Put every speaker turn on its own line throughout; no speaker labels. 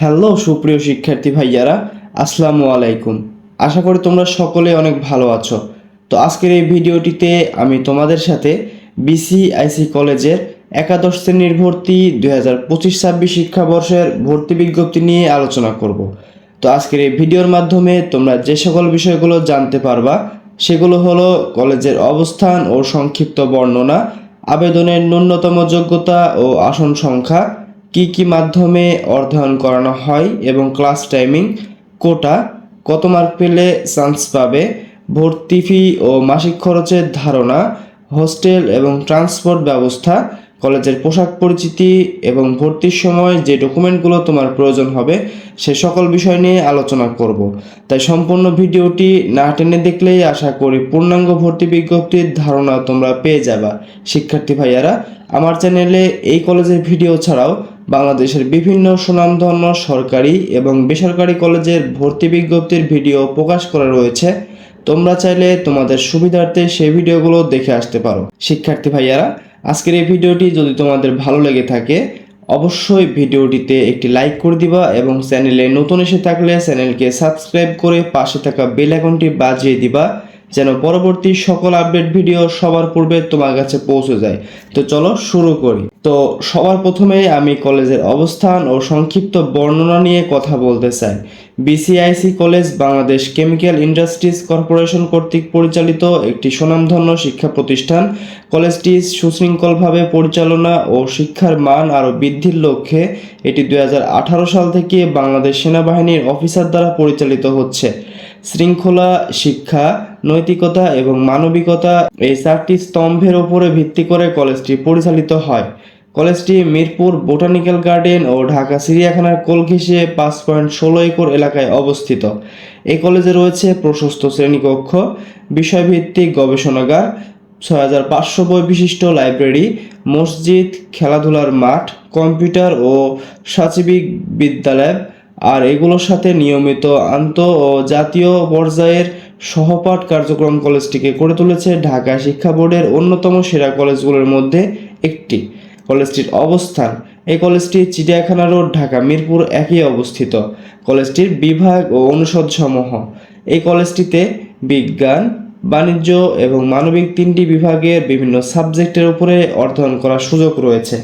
Hello সুপ্রিয় শিক্ষার্থী ভাইয়ারা, আসসালামু আলাইকুম। আশা করি তোমরা সকলে অনেক ভালো আছো। তো আজকের এই ভিডিওটিতে আমি তোমাদের সাথে বিসিআইসি কলেজের একাদশ শ্রেণির ভর্তি দুই হাজার পঁচিশ ছাব্বিশ শিক্ষাবর্ষের ভর্তি বিজ্ঞপ্তি নিয়ে আলোচনা করব। তো আজকের এই ভিডিওর মাধ্যমে তোমরা যে সকল বিষয়গুলো জানতে পারবা, সেগুলো হলো কলেজের অবস্থান ও সংক্ষিপ্ত বর্ণনা, আবেদনের ন্যূনতম যোগ্যতা ও আসন সংখ্যা কি কি মাধ্যমে অধ্যয়ন করানো হয় এবং ক্লাস টাইমিং, কোটা, কত মার্ক পেলে চান্স পাবে, ভর্তি ফি ও মাসিক খরচের ধারণা, হোস্টেল এবং ট্রান্সপোর্ট ব্যবস্থা, কলেজের পোশাক পরিচিতি এবং ভর্তির সময় যে ডকুমেন্টগুলো তোমার প্রয়োজন হবে সে সকল বিষয় নিয়ে আলোচনা করব। তাই সম্পূর্ণ ভিডিওটি না টেনে দেখলেই আশা করি পূর্ণাঙ্গ ভর্তি বিজ্ঞপ্তির ধারণা তোমরা পেয়ে যাবা। শিক্ষার্থী ভাইয়ারা, আমার চ্যানেলে এই কলেজের ভিডিও ছাড়াও বাংলাদেশের বিভিন্ন সুনামধন্য সরকারি এবং বেসরকারি কলেজের ভর্তি বিজ্ঞপ্তির ভিডিও প্রকাশ করা রয়েছে। তোমরা চাইলে তোমাদের সুবিধার্থে সেই ভিডিওগুলো দেখে আসতে পারো। শিক্ষার্থী ভাইয়ারা, আজকের এই ভিডিওটি যদি তোমাদের ভালো লেগে থাকে, অবশ্যই ভিডিওটিতে একটি লাইক করে দিবা এবং চ্যানেলে নতুন এসে থাকলে চ্যানেলকে সাবস্ক্রাইব করে পাশে থাকা বেল আইকনটি বাজিয়ে দিবা। যেন পরবর্তী সকল আপডেট ভিডিও সবার পূর্বে তোমার কাছে পৌঁছে যায়। তো চলো শুরু করি। তো সবার প্রথমে আমি কলেজের অবস্থান ও সংক্ষিপ্ত বর্ণনা নিয়ে কথা বলতে চাই। BCIC college Bangladesh chemical industries corporation কর্তৃক পরিচালিত একটি সুনামধন্য শিক্ষা প্রতিষ্ঠান। কলেজটি সুশৃঙ্খলভাবে পরিচালনা ও শিক্ষার মান আরও বৃদ্ধির লক্ষ্যে এটি দু হাজার আঠারো সাল থেকে বাংলাদেশ সেনাবাহিনীর অফিসার দ্বারা পরিচালিত হচ্ছে। শৃঙ্খলা, শিক্ষা, নৈতিকতা এবং মানবিকতা এই চারটি স্তম্ভের উপরে ভিত্তি করে কলেজটি পরিচালিত হয়। কলেজটি মিরপুর বোটানিক্যাল গার্ডেন ও ঢাকা চিড়িয়াখানার কোল ঘেঁষে পাঁচ পয়েন্ট ষোলো একর এলাকায় অবস্থিত। এই কলেজে রয়েছে প্রশস্ত শ্রেণীকক্ষ, বিষয়ভিত্তিক গবেষণাগার, ছয় হাজার পাঁচশো বই বিশিষ্ট লাইব্রেরি, মসজিদ, খেলাধুলার মাঠ, কম্পিউটার ও সাচিবিক বিদ্যালয় আর এগুলোর সাথে নিয়মিত আন্ত ও জাতীয় পর্যায়ের সহপাঠ কার্যক্রম কলেজটিকে করে তুলেছে ঢাকা শিক্ষা বোর্ডের অন্যতম সেরা কলেজগুলোর মধ্যে একটি। কলেজটির অবস্থান, এই কলেজটি চিড়িয়াখানা রোড, ঢাকা মিরপুর একই অবস্থিত। কলেজটির বিভাগ ও অনুষদ সমূহ এই কলেজটিতে বিজ্ঞান, বাণিজ্য এবং মানবিক তিনটি বিভাগের বিভিন্ন সাবজেক্টের উপরে অধ্যয়ন করার সুযোগ রয়েছে।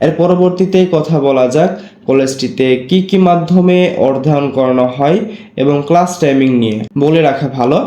এর পরবর্তীতে কথা বলা যাক কলেজটিতে কি কি মাধ্যমে অধ্যয়ন করানো হয় এবং ক্লাস টাইমিং নিয়ে বলে রাখা ভালো।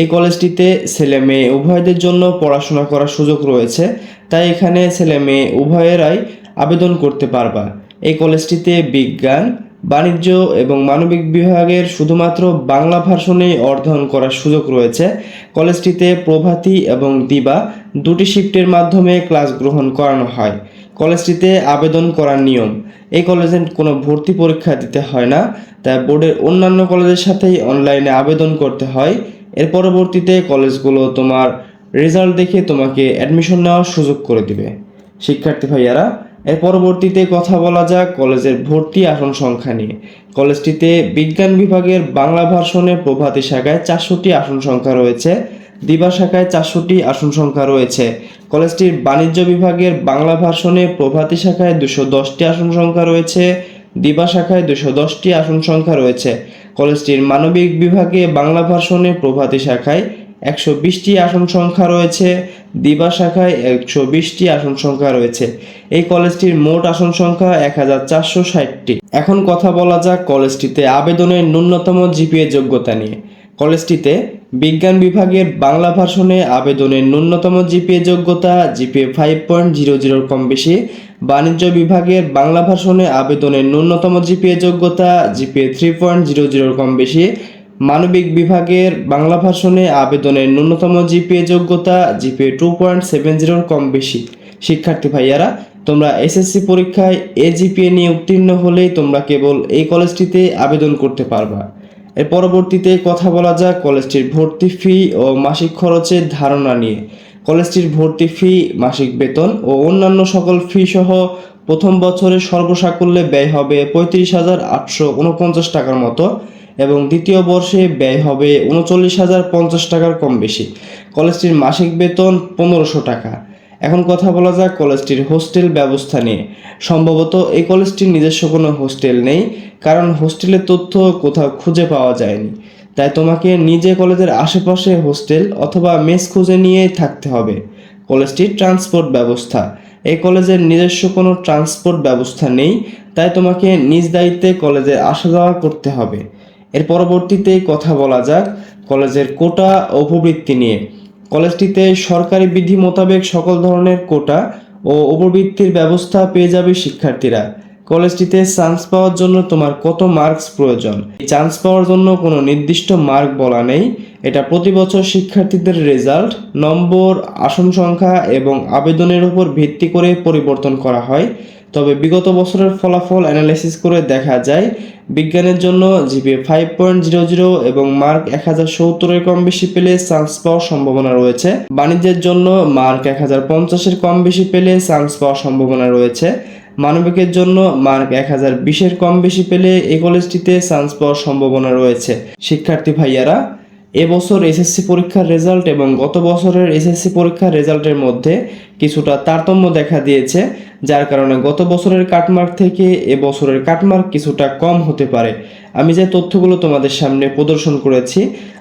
এই কলেজটিতে ছেলে মেয়ে উভয়দের জন্য পড়াশোনা করার সুযোগ রয়েছে, তাই এখানে ছেলে মেয়ে উভয়েরাই আবেদন করতে পারবা। এই কলেজটিতে বিজ্ঞান, বাণিজ্য এবং মানবিক বিভাগের শুধুমাত্র বাংলা ভার্সনেই অধ্যয়ন করার সুযোগ রয়েছে। কলেজটিতে প্রভাতী এবং দিবা দুটি শিফটের মাধ্যমে ক্লাস গ্রহণ করানো হয়। কলেজটিতে আবেদন করার নিয়ম। এই কলেজে কোনো ভর্তি পরীক্ষা দিতে হয় না, তাই বোর্ডের অন্যান্য কলেজের সাথেই অনলাইনে আবেদন করতে হয়। এর পরবর্তীতে কলেজগুলো তোমার রেজাল্ট দেখে তোমাকে অ্যাডমিশন নেওয়ার সুযোগ করে দিবে। শিক্ষার্থী ভাইয়ারা, এর পরবর্তীতে কথা বলা যাক কলেজের ভর্তি আসন সংখ্যা নিয়ে। কলেজটিতে বিজ্ঞান বিভাগের বাংলা ভার্সনে প্রভাতী শাখায় চারশোটি আসন সংখ্যা রয়েছে। দিবা শাখায় চারশোটি আসন সংখ্যা রয়েছে। কলেজটির বাণিজ্য বিভাগের বাংলা ভার্সনে প্রভাতী শাখায় দুশো দশটি আসন সংখ্যা রয়েছে, দিবা শাখায় দুশো দশটি আসন সংখ্যা রয়েছে। কলেজটির মানবিক বিভাগে বাংলা ভার্সনে প্রভাতী শাখায় একশো বিশটি আসন সংখ্যা রয়েছে, দিবা শাখায় একশো বিশটি আসন সংখ্যা রয়েছে। এই কলেজটির মোট আসন সংখ্যা এক হাজার চারশো ষাটটি। এখন কথা বলা যাক কলেজটিতে আবেদনের ন্যূনতম জিপিএ যোগ্যতা নিয়ে। কলেজটিতে বিজ্ঞান বিভাগের বাংলা ভার্সনে আবেদনের ন্যূনতম জিপিএ যোগ্যতা, জিপিএ ফাইভ পয়েন্ট জিরো জিরোর কম বেশি, বাণিজ্য বিভাগের বাংলা ভার্সনে আবেদনের ন্যূনতম জিপিএ যোগ্যতা, জিপিএ থ্রি পয়েন্ট জিরো জিরোর কম বেশি, মানবিক বিভাগের বাংলা ভার্সনে আবেদনের ন্যূনতম জিপিএ যোগ্যতা, জিপিএ টু পয়েন্ট সেভেন জিরোর কম বেশি। শিক্ষার্থী ভাইয়ারা, তোমরা এসএসসি পরীক্ষায় এ জিপিএ নিয়ে উত্তীর্ণ হলেই তোমরা কেবল এই কলেজটিতে আবেদন করতে পারবা। এর পরবর্তীতে কথা বলা যাক কলেজটির ভর্তি ফি ও মাসিক খরচের ধারণা নিয়ে। কলেজটির ভর্তি ফি মাসিক বেতন ও অন্যান্য সকল ফি সহ প্রথম বছরের সর্বসাকুল্যে ব্যয় হবে পঁয়ত্রিশ হাজার আটশো উনপঞ্চাশ টাকার মতো এবং দ্বিতীয় বর্ষে ব্যয় হবে উনচল্লিশ হাজার পঞ্চাশ টাকার কম বেশি। কলেজটির মাসিক বেতন পনেরোশো টাকা। এখন কথা বলা যাক কলেজটির হোস্টেল ব্যবস্থা নিয়ে। সম্ভবত এই কলেজটির নিজস্ব কোনো হোস্টেল নেই, কারণ হোস্টেলের তথ্য কোথাও খুঁজে পাওয়া যায়নি। তাই তোমাকে নিজে কলেজের আশেপাশে হোস্টেল অথবা মেস খুঁজে নিয়েই থাকতে হবে। কলেজটির ট্রান্সপোর্ট ব্যবস্থা। এই কলেজের নিজস্ব কোনো ট্রান্সপোর্ট ব্যবস্থা নেই, তাই তোমাকে নিজ দায়িত্বে কলেজে আসা যাওয়া করতে হবে। এর পরবর্তীতে কথা বলা যাক কলেজের কোটা উপবৃত্তি নিয়ে। কলেজটিতে সরকারি বিধি মোতাবেক সকল ধরনের কোটা ও উপবৃত্তির ব্যবস্থা পেয়ে যাবে শিক্ষার্থীরা। কলেজটিতে চান্স পাওয়ার জন্য তোমার কত মার্কস প্রয়োজন? চান্স পাওয়ার জন্য কোনো নির্দিষ্ট মার্ক বলা নেই। এটা প্রতি বছর শিক্ষার্থীদের রেজাল্ট, নম্বর, আসন সংখ্যা এবং আবেদনের উপর ভিত্তি করে পরিবর্তন করা হয়। তবে বিগত বছরের ফলাফল অ্যানালাইসিস করে দেখা যায়, বিজ্ঞানের জন্য GPA five point zero zero এবং মার্ক এক হাজার সত্তরের কম বেশি পেলে চান্স পাওয়ার সম্ভাবনা রয়েছে। বাণিজ্যের জন্য মার্ক এক হাজার পঞ্চাশের কম বেশি পেলে চান্স পাওয়ার সম্ভাবনা রয়েছে। মানবিকের জন্য মার্ক এক হাজার বিশের কম বেশি পেলে এই কলেজটিতে চান্স পাওয়ার সম্ভাবনা রয়েছে। শিক্ষার্থী ভাইয়ারা এবছর এসএসসি পরীক্ষার রেজাল্ট এবং গত বছরের এসএসসি পরীক্ষার রেজাল্টের মধ্যে কিছুটা তারতম্য দেখা দিয়েছে, যার কারণে গত বছরের কাটমার্ক থেকে এবছরের কাটমার্ক কিছুটা কম হতে পারে। আমি যে তথ্যগুলো তোমাদের সামনে প্রদর্শন করেছি,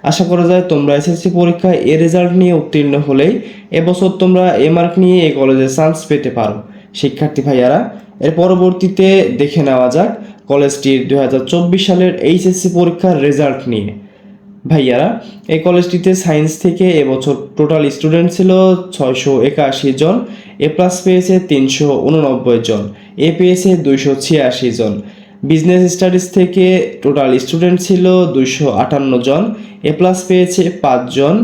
আশা করা যায় তোমরা এসএসসি পরীক্ষায় এ রেজাল্ট নিয়ে উত্তীর্ণ হলেই এবছর তোমরা এ মার্ক নিয়ে এই কলেজে চান্স পেতে পারো। শিক্ষার্থী ভাইয়ারা, এর পরবর্তীতে দেখে নেওয়া যাক কলেজটির দু হাজার চব্বিশ সালের এইচএসসি পরীক্ষার রেজাল্ট নিয়ে। ভাইয়ারা, এই কলেজটিতে সায়েন্স থেকে এবছর টোটাল স্টুডেন্ট ছিল ছয়শো একাশি জন এ প্লাস পেয়েছে তিনশো উননব্বই জন এ পেয়েছে দুইশো ছিয়াশি জন। বিজনেস স্টাডিজ থেকে টোটাল স্টুডেন্ট ছিল দুইশো আটান্ন জন এ প্লাস পেয়েছে পাঁচজন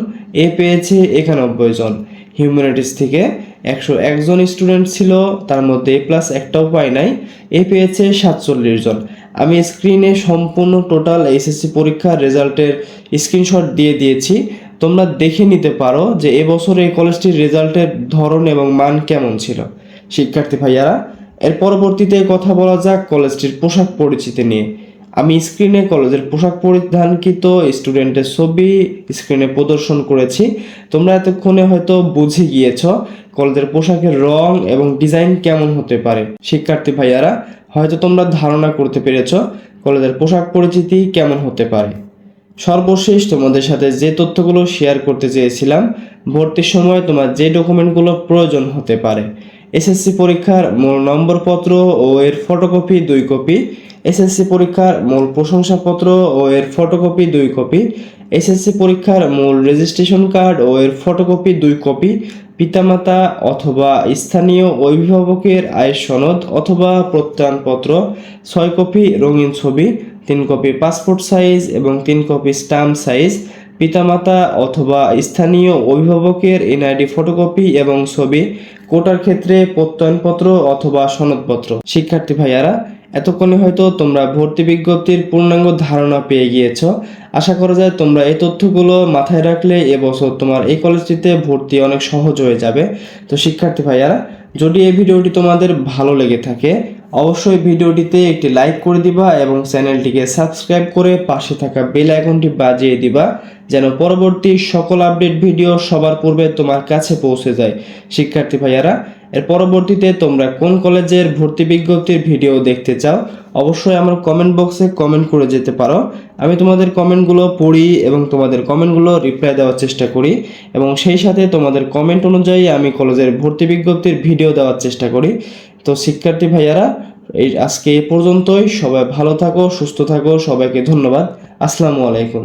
এ পেয়েছে একানব্বই জন। হিউম্যানিটিস থেকে একশো একজন স্টুডেন্ট ছিল, তার মধ্যে এ প্লাস একটাও পায় নাই এ পেয়েছে সাতচল্লিশ জন। আমি স্ক্রিনে সম্পূর্ণ টোটাল এসএসসি পরীক্ষার রেজাল্টের স্ক্রিনশট দিয়ে দিয়েছি। তোমরা দেখে নিতে পারো যে এবছর এই কলেজটির রেজাল্টের ধরন এবং মান কেমন ছিল। শিক্ষার্থী ভাইয়ারা, এর পরবর্তীতে কথা বলা যাক কলেজটির পোশাক পরিচিতি নিয়ে। আমি স্ক্রিনে কলেজের পোশাক পরিধানকৃত স্টুডেন্টের ছবি স্ক্রিনে প্রদর্শন করেছি। তোমরা এতক্ষণে হয়তো বুঝে গিয়েছ কলেজের পোশাকের রং এবং ডিজাইন কেমন হতে পারে? শিক্ষার্থী ভাইয়ারা, হয়তো তোমরা ধারণা করতে পেরেছ কলেজের পোশাক পরিচিতি কেমন হতে পারে। সর্বশেষ তোমাদের সাথে যে তথ্যগুলো শেয়ার করতে চেয়েছিলাম, ভর্তির সময় তোমার যে ডকুমেন্টগুলো প্রয়োজন হতে পারে। এসএসসি পরীক্ষার মূল নম্বরপত্র ও এর ফটোকপি দুই কপি, এসএসসি পরীক্ষার মূল প্রশংসাপত্র ও এর ফটোকপি দুই কপি, এসএসসি পরীক্ষার মূল রেজিস্ট্রেশন কার্ড ও এর ফটোকপি দুই কপি পিতামাতা অথবা স্থানীয় অভিভাবকের আয় সনদ অথবা প্রত্যয়নপত্র, ছয় কপি রঙিন ছবি, তিন কপি পাসপোর্ট সাইজ এবং তিন কপি স্টাম্প সাইজ, পিতামাতা অথবা স্থানীয় অভিভাবকের এনআইডি ফটোকপি এবং ছবি, কোটার ক্ষেত্রে প্রত্যয়নপত্র অথবা সনদপত্র। শিক্ষার্থী ভাইয়ারা এতক্ষণে হয়তো তোমরা ভর্তি বিজ্ঞপ্তির পূর্ণাঙ্গ ধারণা পেয়ে গিয়েছ। আশা করা যায় তোমরা এই তথ্যগুলো মাথায় রাখলে এবছর তোমার এই কলেজটিতে ভর্তি অনেক সহজ হয়ে যাবে। তো শিক্ষার্থী ভাইয়ারা, যদি এই ভিডিওটি তোমাদের ভালো লেগে থাকে অবশ্যই ভিডিওটিতে একটি লাইক করে দিবা এবং চ্যানেলটিকে সাবস্ক্রাইব করে পাশে থাকা বেল আইকনটি বাজিয়ে দিবা, যেন পরবর্তী সকল আপডেট ভিডিও সবার পূর্বে তোমার কাছে পৌঁছে যায়। শিক্ষার্থী ভাইয়ারা, এর পরবর্তীতে তোমরা কোন কলেজের ভর্তি বিজ্ঞপ্তির ভিডিও দেখতে চাও, অবশ্যই আমার কমেন্ট বক্সে কমেন্ট করে যেতে পারো। আমি তোমাদের কমেন্টগুলো পড়ি এবং তোমাদের কমেন্টগুলো রিপ্লাই দেওয়ার চেষ্টা করি এবং সেই সাথে তোমাদের কমেন্ট অনুযায়ী আমি কলেজের ভর্তি বিজ্ঞপ্তির ভিডিও দেওয়ার চেষ্টা করি। তো শিক্ষার্থী ভাইয়ারা, এই আজকে এ পর্যন্তই। সবাই ভালো থাকো, সুস্থ থাকো। সবাইকে ধন্যবাদ। আসসালামু আলাইকুম।